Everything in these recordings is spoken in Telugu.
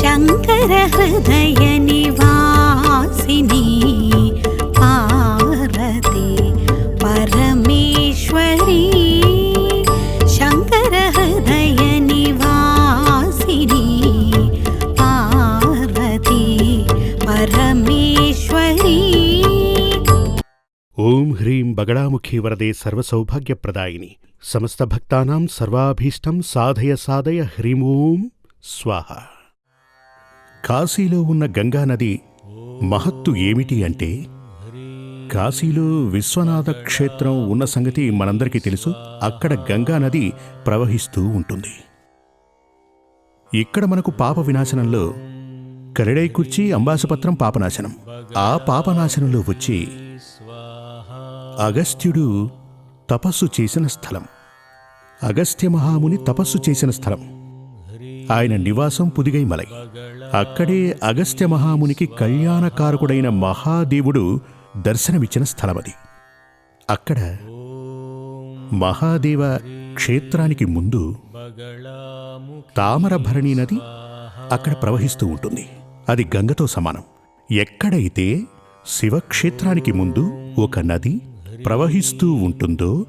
शङ्करः वासिनी परमेश्वरी। शङ्करः दयनि परमेश्वरी। ॐ ह्रीं बगलामुखी वरदे सर्वसौभाग्यप्रदायिनि। समस्तभक्तानां सर्वाभीष्टं साधय साधय ह्रीं ॐ। स्वाहा। కాశీలో ఉన్న గంగానది మహత్తు ఏమిటి అంటే కాశీలో విశ్వనాథ క్షేత్రం ఉన్న సంగతి మనందరికీ తెలుసు. అక్కడ గంగానది ప్రవహిస్తూ ఉంటుంది. ఇక్కడ మనకు పాప వినాశనంలో కరడై కుర్చీ అంబాసపత్రం పాపనాశనం. ఆ పాపనాశనంలో వచ్చి అగస్త్యుడు తపస్సు చేసిన స్థలం. అగస్త్య మహాముని తపస్సు చేసిన స్థలం. ఆయన నివాసం పుదిగై మలై అక్కడే అగస్త్య మహామునికి కళ్యాణకారకుడైన మహాదేవుడు దర్శనమిచ్చిన స్థలమది. అక్కడ మహాదేవ క్షేత్రానికి ముందు తామరభరణి నది అక్కడ ప్రవహిస్తూ ఉంటుంది. అది గంగతో సమానం. ఎక్కడైతే శివక్షేత్రానికి ముందు ఒక నది ప్రవహిస్తూ ఉంటుందో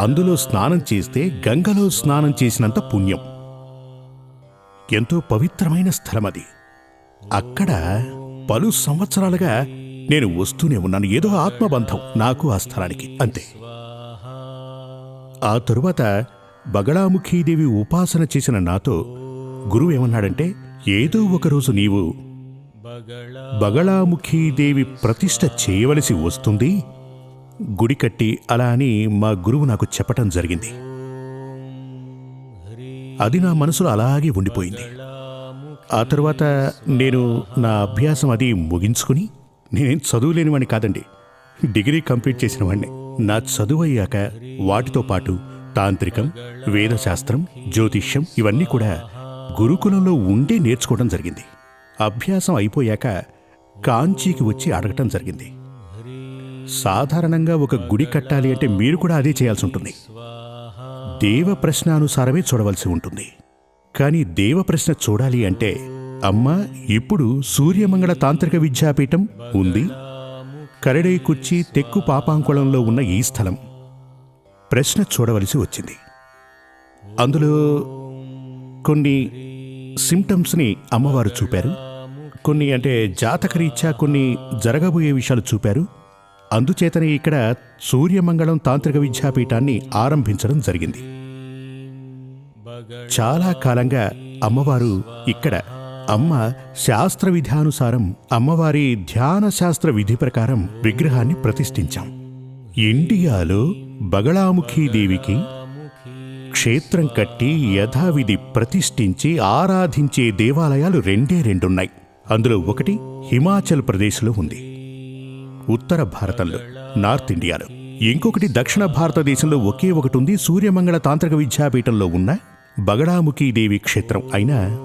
అందులో స్నానం చేస్తే గంగలో స్నానం చేసినంత పుణ్యం. ఎంతో పవిత్రమైన స్థలం అది అక్కడ పలు సంవత్సరాలుగా నేను వస్తూనే ఉన్నాను. ఏదో ఆత్మబంధం నాకు ఆ స్థలానికి అంతే. ఆ తరువాత బగళాముఖీదేవి ఉపాసన చేసిన నాతో గురువు ఏమన్నాడంటే ఏదో ఒకరోజు నీవు బగళాముఖీదేవి ప్రతిష్ట చేయవలసి వస్తుంది. గుడి కట్టి అలా అని మా గురువు నాకు చెప్పటం జరిగింది. అది నా మనసులో అలాగే ఉండిపోయింది. ఆ తర్వాత నేను నా అభ్యాసం అది ముగించుకుని నేనేం చదువులేనివాడిని కాదండి. డిగ్రీ కంప్లీట్ చేసిన వాడిని నా చదువు అయ్యాక వాటితో పాటు తాంత్రికం వేదశాస్త్రం జ్యోతిష్యం ఇవన్నీ కూడా గురుకులంలో ఉండే నేర్చుకోవడం జరిగింది. అభ్యాసం అయిపోయాక కాంచీకి వచ్చి అడగటం జరిగింది. సాధారణంగా ఒక గుడి కట్టాలి అంటే మీరు కూడా అదే చేయాల్సి ఉంటుంది. దేవ ప్రశ్నానుసారమే చూడవలసి ఉంటుంది. కానీ దేవ ప్రశ్న చూడాలి అంటే అమ్మ ఇప్పుడు సూర్యమంగళ తాంత్రిక విద్యాపీఠం ఉంది. కరడై కుర్చి తెక్కు పాపాంకుళంలో ఉన్న ఈ స్థలం. ప్రశ్న చూడవలసి వచ్చింది. అందులో కొన్ని సిమ్టమ్స్ని అమ్మవారు చూపారు. కొన్ని అంటే జాతకరీత్యా కొన్ని జరగబోయే విషయాలు చూపారు. అందుచేతనే ఇక్కడ సూర్యమంగళం తాంత్రిక విద్యాపీఠాన్ని ఆరంభించడం జరిగింది. చాలా కాలంగా అమ్మవారు ఇక్కడ అమ్మ శాస్త్ర విధానుసారం అమ్మవారి ధ్యాన శాస్త్ర విధి ప్రకారం విగ్రహాన్ని ప్రతిష్ఠించాం. ఇండియాలో బగళాముఖీదేవికి క్షేత్రం కట్టి యథావిధి ప్రతిష్ఠించి ఆరాధించే దేవాలయాలు రెండే రెండున్నాయి. అందులో ఒకటి హిమాచల్ ప్రదేశ్లో ఉంది. ఉత్తర భారతంలో నార్త్ ఇండియాలో. ఇంకొకటి దక్షిణ భారతదేశంలో ఒకే ఒకటి ఉంది సూర్యమంగళ తాంత్రిక విద్యాపీఠంలో ఉన్న బగళాముఖీదేవి క్షేత్రం. అయినా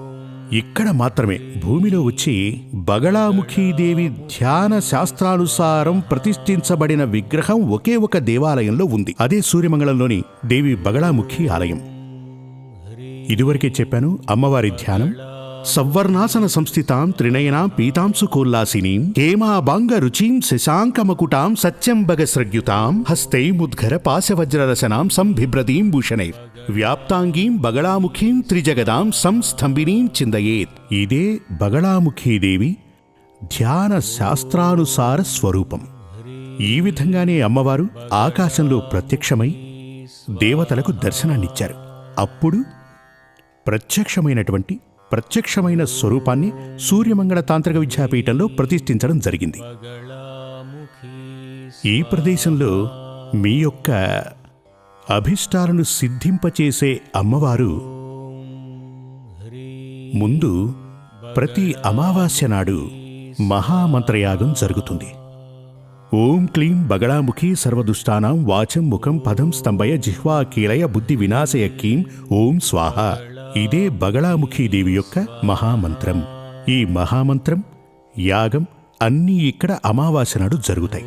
ఇక్కడ మాత్రమే భూమిలో వచ్చి బగళాముఖీదేవి ధ్యాన శాస్త్రానుసారం ప్రతిష్ఠించబడిన విగ్రహం ఒకే ఒక దేవాలయంలో ఉంది. అదే సూర్యమంగళంలోని దేవి బగళాముఖి ఆలయం. ఇదివరకే చెప్పాను అమ్మవారి ధ్యానం సవర్ణాసన సంస్థితాం త్రినయనాం పీతాంసు కోల్లాసినీం హేమాబాంగ రుచిం శశాంకమకుటాం సత్యంబగసృగ్యుతాం హస్తై ముద్గర పాశవజ్రరసనాం సంభిభ్రదీం భూషణై వ్యాప్తాంగీం బగళాముఖీం త్రిజగదాం సంస్తంభినీం చిందయేత్. ఇదే బగళాముఖీదేవి ధ్యాన శాస్త్రానుసార స్వరూపం. ఈ విధంగానే అమ్మవారు ఆకాశంలో ప్రత్యక్షమై దేవతలకు దర్శనాన్నిచ్చారు. అప్పుడు ప్రత్యక్షమైనటువంటి ప్రత్యక్షమైన స్వరూపాన్ని సూర్యమంగళ తాంత్రిక విద్యాపీఠంలో ప్రతిష్ఠించడం జరిగింది. ఈ ప్రదేశంలో మీ యొక్క అభిష్టాలను సిద్ధింపచేసే అమ్మవారు ముందు ప్రతి అమావాస్య నాడు మహామంత్రయాగం జరుగుతుంది. ఓం క్లీం బగళాముఖి సర్వదుష్టానాం వాచం ముఖం పదం స్తంభయ జిహ్వా కీలయ బుద్ధి వినాశయ కీం ఓం స్వాహ. ఇదే బగళాముఖీదేవి యొక్క మహామంత్రం. ఈ మహామంత్రం యాగం అన్నీ ఇక్కడ అమావాస్య నాడు జరుగుతాయి.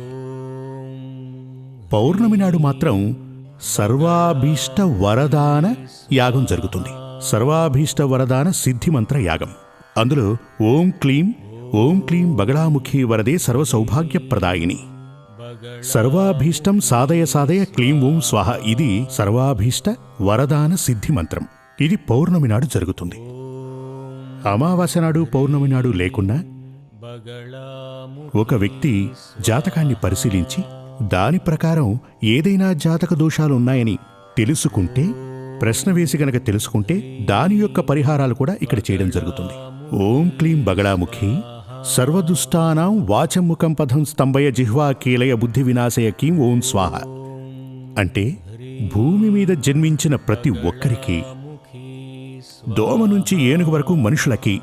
పౌర్ణమి నాడు మాత్రం సర్వాభీష్ట వరదాన యాగం జరుగుతుంది. సర్వాభీష్ట వరదాన సిద్ధిమంత్ర యాగం. అందులో ఓం క్లీం ఓం క్లీం బగళాముఖి వరదే సర్వ సౌభాగ్యప్రదాయిని సర్వాభీష్టం సాధయ సాధయ క్లీం ఓం స్వాహ ఇది సర్వాభీష్ట వరదాన సిద్ధి మంత్రం. ఇది పౌర్ణమి నాడు జరుగుతుంది. అమావాస్య నాడు పౌర్ణమి నాడు లేకున్నా ఒక వ్యక్తి జాతకాన్ని పరిశీలించి దాని ప్రకారం ఏదైనా జాతక దోషాలున్నాయని తెలుసుకుంటే ప్రశ్న వేసి గనక తెలుసుకుంటే దాని యొక్క పరిహారాలు కూడా ఇక్కడ చేయడం జరుగుతుంది. ఓం క్లీం బగళాముఖి సర్వదుష్టానాం వాచముఖం పదం స్తంభయ జిహ్వా కీలయ బుద్ధి వినాశయ కీం ఓం స్వాహ. అంటే భూమి మీద జన్మించిన ప్రతి ఒక్కరికి దోమ నుంచి ఏనుగు వరకు మనుషులకి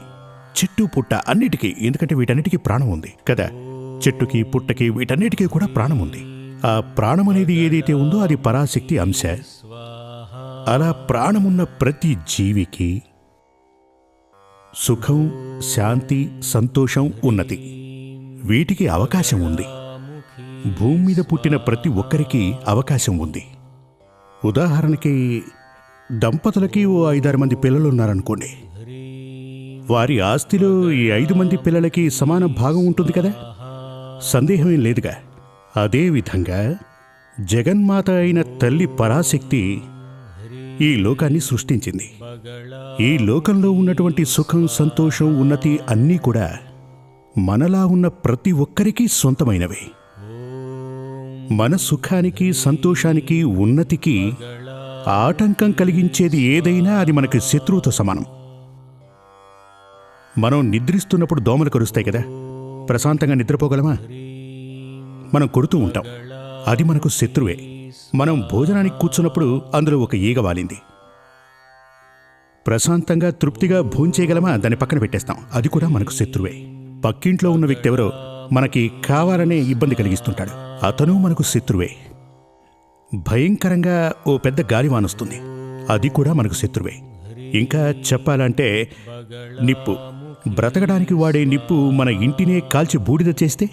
చెట్టు పుట్ట అన్నిటికీ ఎందుకంటే వీటన్నిటికీ ప్రాణం ఉంది కదా? చెట్టుకి పుట్టకి వీటన్నిటికీ కూడా ప్రాణం ఉంది. ఆ ప్రాణం అనేది ఏదైతే ఉందో అది పరాశక్తి అంశ. అలా ప్రాణమున్న ప్రతి జీవికి సుఖం శాంతి సంతోషం ఉన్నతి వీటికి అవకాశం ఉంది. భూమి మీద పుట్టిన ప్రతి ఒక్కరికి అవకాశం ఉంది. ఉదాహరణకి దంపతులకి ఓ ఐదారు మంది పిల్లలు ఉన్నారనుకోండి వారి ఆస్తిలో ఈ ఐదు మంది పిల్లలకి సమాన భాగం ఉంటుంది కదా? సందేహమేం లేదుగా. అదేవిధంగా జగన్మాత అయిన తల్లి పరాశక్తి ఈ లోకాన్ని సృష్టించింది. ఈ లోకంలో ఉన్నటువంటి సుఖం సంతోషం ఉన్నతి అన్నీ కూడా మనలా ఉన్న ప్రతి ఒక్కరికి సొంతమైనవి. మన సుఖానికి సంతోషానికి ఉన్నతికి ఆటంకం కలిగించేది ఏదైనా అది మనకి శత్రువుతో సమానం. మనం నిద్రిస్తున్నప్పుడు దోమలు కరుస్తాయి కదా. ప్రశాంతంగా నిద్రపోగలమా? మనం కొడుతూ ఉంటాం. అది మనకు శత్రువే. మనం భోజనానికి కూర్చున్నప్పుడు అందులో ఒక ఈగ వాలింది. ప్రశాంతంగా తృప్తిగా భోంచేయగలమా దాన్ని పక్కన పెట్టేస్తాం. అది కూడా మనకు శత్రువే. పక్కింట్లో ఉన్న వ్యక్తి ఎవరో మనకి కావాలనే ఇబ్బంది కలిగిస్తుంటాడు. అతను మనకు శత్రువే. భయంకరంగా ఓ పెద్ద గాలివానొస్తుంది అది కూడా మనకు శత్రువే. ఇంకా చెప్పాలంటే నిప్పు. బ్రతకడానికి వాడే నిప్పు మన ఇంటినే కాల్చి బూడిద చేస్తే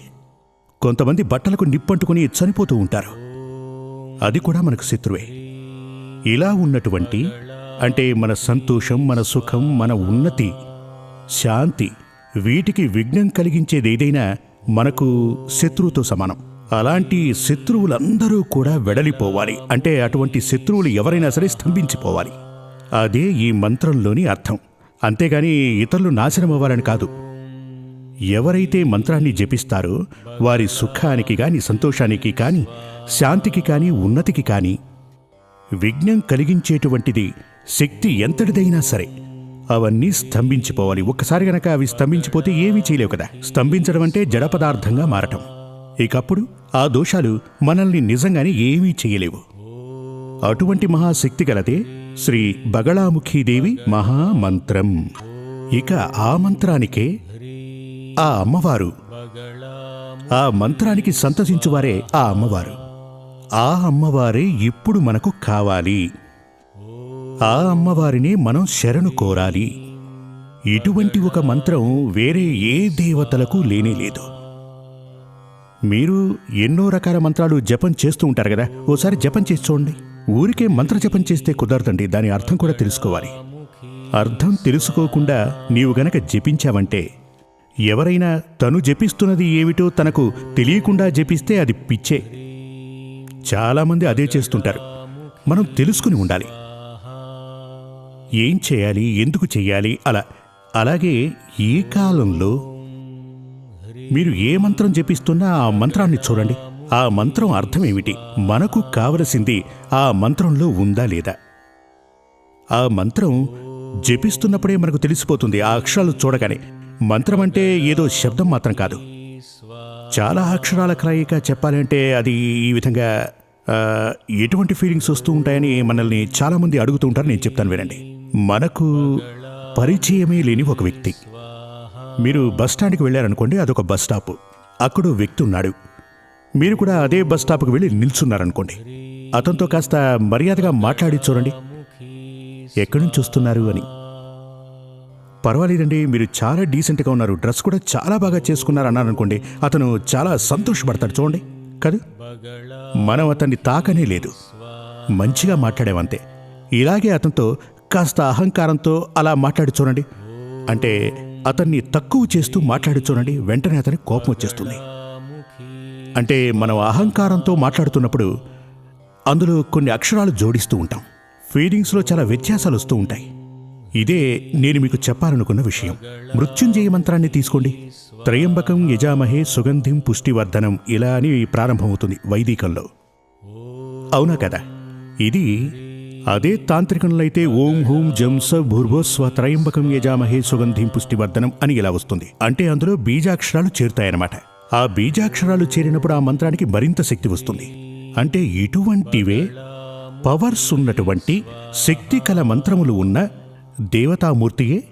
కొంతమంది బట్టలకు నిప్పంటుకుని చనిపోతూ ఉంటారు. అది కూడా మనకు శత్రువే. ఇలా ఉన్నటువంటి అంటే మన సంతోషం మన సుఖం మన ఉన్నతి శాంతి వీటికి విఘ్నం కలిగించేది ఏదైనా మనకు శత్రువుతో సమానం. అలాంటి శత్రువులందరూ కూడా వెడలిపోవాలి. అంటే అటువంటి శత్రువులు ఎవరైనా సరే స్తంభించిపోవాలి. అదే ఈ మంత్రంలోని అర్థం. అంతేగాని ఇతరులు నాశనం అవ్వాలని కాదు. ఎవరైతే మంత్రాన్ని జపిస్తారో వారి సుఖానికి కానీ సంతోషానికి కాని శాంతికి కాని ఉన్నతికి కాని విఘ్నం కలిగించేటువంటిది శక్తి ఎంతటిదైనా సరే అవన్నీ స్తంభించిపోవాలి. ఒక్కసారి గనక అవి స్తంభించిపోతే ఏమీ చేయలేవు కదా. స్తంభించడం అంటే జడ పదార్థంగా మారటం. ఇకప్పుడు ఆ దోషాలు మనల్ని నిజంగానే ఏమీ చేయలేవు. అటువంటి మహాశక్తి గలదే శ్రీ బగళాముఖీదేవి మహామంత్రం. ఇక ఆ మంత్రానికే ఆ అమ్మవారు. ఆ మంత్రానికి సంతసించువారే ఆ అమ్మవారు. ఆ అమ్మవారే ఇప్పుడు మనకు కావాలి. ఆ అమ్మవారిని మనం శరణు కోరాలి. ఇటువంటి ఒక మంత్రం వేరే ఏ దేవతలకు లేనే లేదు మీరు ఎన్నో రకాల మంత్రాలు జపం చేస్తూ ఉంటారు కదా? ఓసారి జపం చేసి చూడండి. ఊరికే మంత్ర జపం చేస్తే కుదరదండి. దాని అర్థం కూడా తెలుసుకోవాలి. అర్థం తెలుసుకోకుండా నీవు గనక జపించావంటే ఎవరైనా తను జపిస్తున్నది ఏమిటో తనకు తెలియకుండా జపిస్తే అది పిచ్చే. చాలామంది అదే చేస్తుంటారు. మనం తెలుసుకుని ఉండాలి. ఏం చేయాలి? ఎందుకు చేయాలి? అలా. అలాగే ఈ కాలంలో మీరు ఏ మంత్రం జపిస్తున్నా ఆ మంత్రాన్ని చూడండి. ఆ మంత్రం అర్థం ఏమిటి మనకు కావలసింది ఆ మంత్రంలో ఉందా లేదా? ఆ మంత్రం జపిస్తున్నప్పుడే మనకు తెలిసిపోతుంది. ఆ అక్షరాలు చూడగానే. మంత్రం అంటే ఏదో శబ్దం మాత్రం కాదు. చాలా అక్షరాల కలయిక చెప్పాలంటే అది ఈ విధంగా ఎటువంటి ఫీలింగ్స్ వస్తూ ఉంటాయని మనల్ని చాలామంది అడుగుతూ ఉంటారు. నేను చెప్తాను వినండి. మనకు పరిచయమే లేని ఒక వ్యక్తి. మీరు బస్ స్టాండ్కి వెళ్ళారనుకోండి అదొక బస్ స్టాప్. అక్కడ వ్యక్తి ఉన్నాడు. మీరు కూడా అదే బస్ స్టాప్కి వెళ్ళి నిల్చున్నారనుకోండి. అతనితో కాస్త మర్యాదగా మాట్లాడి చూడండి. ఎక్కడి నుంచి వస్తున్నారు అని. పర్వాలేదండి మీరు చాలా డీసెంట్గా ఉన్నారు. డ్రెస్ కూడా చాలా బాగా చేసుకున్నారు అన్నారు అనుకోండి అతను చాలా సంతోషపడతాడు చూడండి. కదా మనం అతన్ని తాకనే లేదు. మంచిగా మాట్లాడేవంతే. ఇలాగే అతనితో కాస్త అహంకారంతో అలా మాట్లాడి చూడండి. అంటే అతన్ని తక్కువ చేస్తూ మాట్లాడి చూడండి వెంటనే అతని కోపం వచ్చేస్తుంది. అంటే మనం అహంకారంతో మాట్లాడుతున్నప్పుడు అందులో కొన్ని అక్షరాలు జోడిస్తూ ఉంటాం. ఫీలింగ్స్లో చాలా వ్యత్యాసాలు వస్తూ ఉంటాయి. ఇదే నేను మీకు చెప్పాలనుకున్న విషయం. మృత్యుంజయ మంత్రాన్ని తీసుకోండి. త్రయంబకం యజామహే సుగంధిం పుష్టివర్ధనం ఇలా అని ప్రారంభమవుతుంది వైదికంలో. అవునా కదా? ఇది అదే తాంత్రికంలో అయితే ఓం హూం జంస భూర్భోస్వ త్రయంబకం యజామహే సుగంధిం పుష్టివర్ధనం అని ఇలా వస్తుంది. అంటే అందులో బీజాక్షరాలు చేరుతాయన్నమాట. ఆ బీజాక్షరాలు చేరినప్పుడు ఆ మంత్రానికి మరింత శక్తి వస్తుంది. అంటే ఇటువంటివే పవర్స్ ఉన్నటువంటి శక్తి కల మంత్రములు ఉన్న దేవతామూర్తియే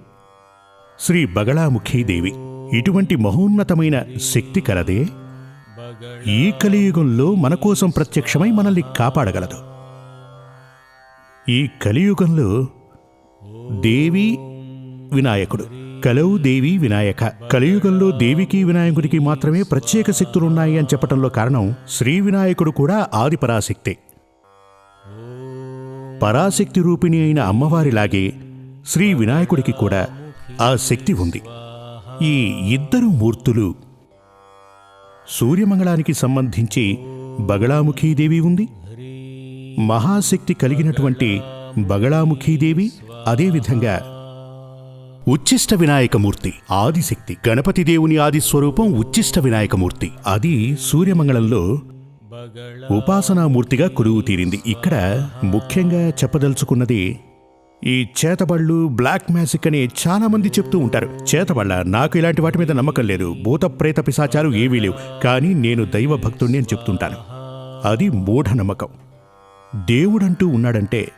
శ్రీ బగళాముఖీదేవి ఇటువంటి మహోన్నతమైన శక్తి కలదే ఈ కలియుగంలో మన కోసం ప్రత్యక్షమై మనల్ని కాపాడగలదు. ఈ కలియుగంలో దేవి వినాయకుడు. కలవు దేవి వినాయక. కలియుగంలో దేవికి వినాయకుడికి మాత్రమే ప్రత్యేక శక్తులున్నాయి అని చెప్పటంలో కారణం శ్రీ వినాయకుడు కూడా ఆదిపరాశక్తే పరాశక్తి. రూపిణి అయిన అమ్మవారిలాగే శ్రీ వినాయకుడికి కూడా ఆ శక్తి ఉంది. ఈ ఇద్దరు మూర్తులు సూర్యమంగళానికి సంబంధించి బగళాముఖీదేవి ఉంది. మహాశక్తి కలిగినటువంటి బగళాముఖీదేవి అదేవిధంగా ఉచ్చిష్ట వినాయకమూర్తి ఆదిశక్తి గణపతి దేవుని ఆది స్వరూపం ఉచ్చిష్ట వినాయకమూర్తి. అది సూర్యమంగళంలో ఉపాసనామూర్తిగా కొలువు తీరింది. ఇక్కడ ముఖ్యంగా చెప్పదలుచుకున్నది ఈ చేతబళ్ళు బ్లాక్ మ్యాజిక్ అని చాలామంది చెప్తూ ఉంటారు. చేతబళ్ళ నాకు ఇలాంటి వాటి మీద నమ్మకం లేదు. భూత ప్రేత పిశాచాలు ఏవీ లేవు. కానీ నేను దైవ భక్తుడిని అని చెప్తుంటాను. అది మూఢనమ్మకం. దేవుడంటూ ఉన్నాడంటే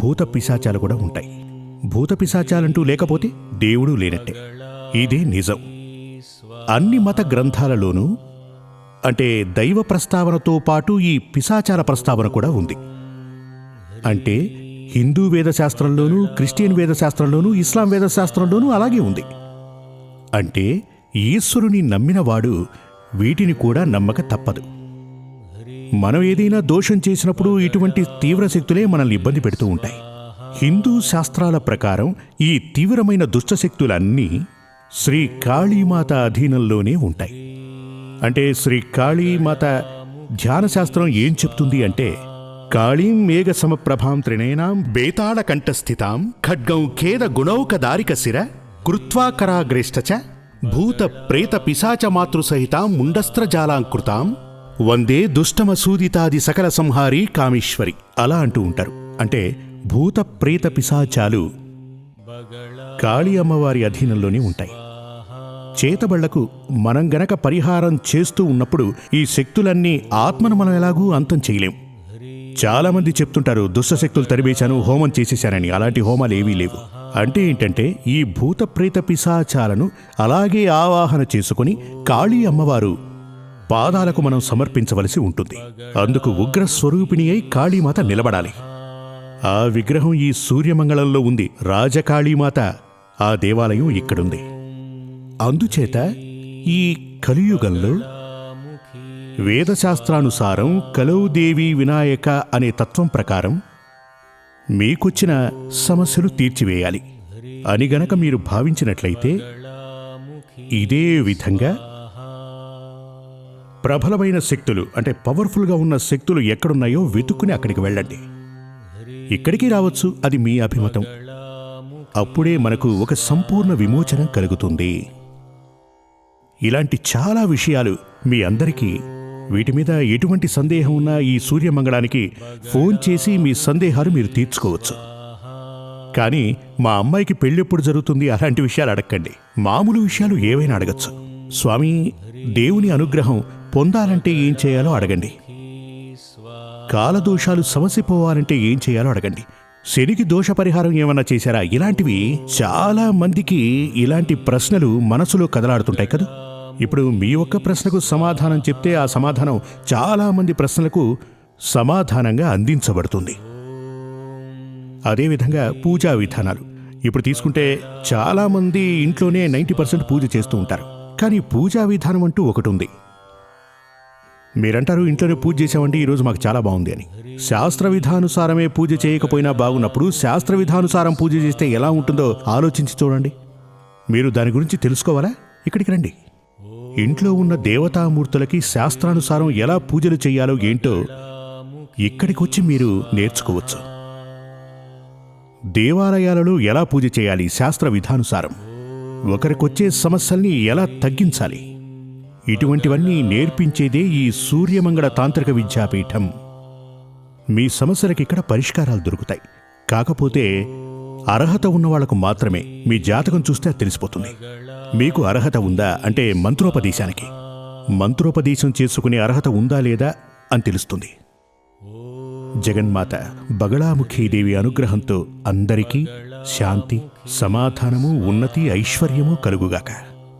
భూత పిశాచాలు కూడా ఉంటాయి. భూత పిశాచాలంటూ లేకపోతే దేవుడు లేనట్టే. ఇదే నిజం. అన్ని మత గ్రంథాలలోనూ అంటే దైవ ప్రస్తావనతో పాటు ఈ పిశాచాల ప్రస్తావన కూడా ఉంది. అంటే హిందూ వేదశాస్త్రంలోనూ క్రిస్టియన్ వేదశాస్త్రంలోనూ ఇస్లాం వేదశాస్త్రంలోనూ అలాగే ఉంది. అంటే ఈశ్వరుని నమ్మినవాడు వీటిని కూడా నమ్మక తప్పదు. మనం ఏదైనా దోషం చేసినప్పుడు ఇటువంటి తీవ్ర శక్తులే మనల్ని ఇబ్బంది పెడుతూ ఉంటాయి. హిందూ శాస్త్రాల ప్రకారం ఈ తీవ్రమైన దుష్టశక్తులన్నీ శ్రీ కాళీమాత అధీనంలోనే ఉంటాయి. అంటే శ్రీ కాళీమాత ధ్యాన శాస్త్రం ఏం చెప్తుంది అంటే కాళీం మేఘ సమప్రభాం త్రినేనాం బేతాళ కంఠస్థితాం ఖడ్గం ఖేద గుణౌక దారిక శిర కృత్వాకరాగ్రేష్టచ భూత ప్రేత పిశాచ మాతృసహితాం ముండస్త్రజాలాంకృతాం వందే దుష్టమ సూదితాది సకల సంహారి కామేశ్వరి. అలా అంటూ ఉంటారు. అంటే భూత ప్రేత పిశాచాలు కాళీ అమ్మవారి అధీనంలోనే ఉంటాయి. చేతబళ్ళకు మనం గనక పరిహారం చేస్తూ ఉన్నప్పుడు ఈ శక్తులన్నీ ఆత్మను మనం ఎలాగూ అంతం చేయలేం. చాలామంది చెప్తుంటారు దుష్టశక్తులు తరివేశాను హోమం చేసేశానని. అలాంటి హోమాలు ఏవీ లేవు. అంటే ఏంటంటే ఈ భూత ప్రేత పిశాచాలను అలాగే ఆవాహన చేసుకుని కాళీ అమ్మవారు పాదాలకు మనం సమర్పించవలసి ఉంటుంది. అందుకు ఉగ్ర స్వరూపిణి అయి కాళీమాత నిలబడాలి. ఆ విగ్రహం ఈ సూర్యమంగళంలో ఉంది. రాజకాళీమాత ఆ దేవాలయం ఇక్కడుంది. అందుచేత ఈ కలియుగంలో వేదశాస్త్రానుసారం కలౌదేవి వినాయక అనే తత్వం ప్రకారం మీకొచ్చిన సమస్యలు తీర్చివేయాలి. అని గనక మీరు భావించినట్లయితే ఇదే విధంగా ప్రబలమైన శక్తులు అంటే పవర్ఫుల్గా ఉన్న శక్తులు ఎక్కడున్నాయో వెతుక్కుని అక్కడికి వెళ్ళండి. ఇక్కడికి రావచ్చు అది మీ అభిమతం. అప్పుడే మనకు ఒక సంపూర్ణ విమోచనం కలుగుతుంది. ఇలాంటి చాలా విషయాలు మీ అందరికీ వీటి మీద ఎటువంటి సందేహం ఉన్నా ఈ సూర్యమంగళానికి ఫోన్ చేసి మీ సందేహాలు మీరు తీర్చుకోవచ్చు. కానీ మా అమ్మాయికి పెళ్ళెప్పుడు జరుగుతుంది అలాంటి విషయాలు అడగండి మామూలు విషయాలు ఏవైనా అడగచ్చు. స్వామి దేవుని అనుగ్రహం పొందాలంటే ఏం చేయాలో అడగండి. కాలదోషాలు సమసిపోవాలంటే ఏం చేయాలో అడగండి. శనికి దోష పరిహారం ఏమన్నా చేశారా? ఇలాంటివి చాలా మందికి ఇలాంటి ప్రశ్నలు మనసులో కదలాడుతుంటాయి కదా. ఇప్పుడు మీ ఒక్క ప్రశ్నకు సమాధానం చెప్తే ఆ సమాధానం చాలా మంది ప్రశ్నలకు సమాధానంగా అందించబడుతుంది. అదేవిధంగా పూజా విధానాలు. ఇప్పుడు తీసుకుంటే చాలామంది ఇంట్లోనే నైంటీ పర్సెంట్ పూజ చేస్తూ ఉంటారు. కానీ పూజా విధానం అంటూ ఒకటి ఉంది. మీరంటారు ఇంట్లోనే పూజ చేసామంటే ఈరోజు మాకు చాలా బాగుంది అని. శాస్త్ర విధానుసారమే పూజ చేయకపోయినా బాగున్నప్పుడు శాస్త్ర విధానుసారం పూజ చేస్తే ఎలా ఉంటుందో ఆలోచించి చూడండి. మీరు దాని గురించి తెలుసుకోవాలా? ఇక్కడికి రండి. ఇంట్లో ఉన్న దేవతామూర్తులకి శాస్త్రానుసారం ఎలా పూజలు చేయాలో ఏంటో ఇక్కడికి వచ్చి మీరు నేర్చుకోవచ్చు. దేవాలయాలలో ఎలా పూజ చేయాలి శాస్త్ర విధానుసారం? ఒకరికొచ్చే సమస్యల్ని ఎలా తగ్గించాలి? ఇటువంటివన్నీ నేర్పించేదే ఈ సూర్యమంగళ తాంత్రిక విద్యాపీఠం. మీ సమస్యలకు ఇక్కడ పరిష్కారాలు దొరుకుతాయి. కాకపోతే అర్హత ఉన్న వాళ్ళకు మాత్రమే మీ జాతకం చూస్తే అది తెలిసిపోతుంది. మీకు అర్హత ఉందా అంటే మంత్రోపదేశానికి. మంత్రోపదేశం చేసుకునే అర్హత ఉందా లేదా అని తెలుస్తుంది. జగన్మాత బగళాముఖీదేవి అనుగ్రహంతో అందరికీ శాంతి సమాధానము ఉన్నతి ఐశ్వర్యము కలుగుగాక.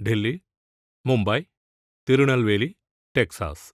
ఢిల్లీ ముంబై తిరునల్వేలి టెక్సాస్.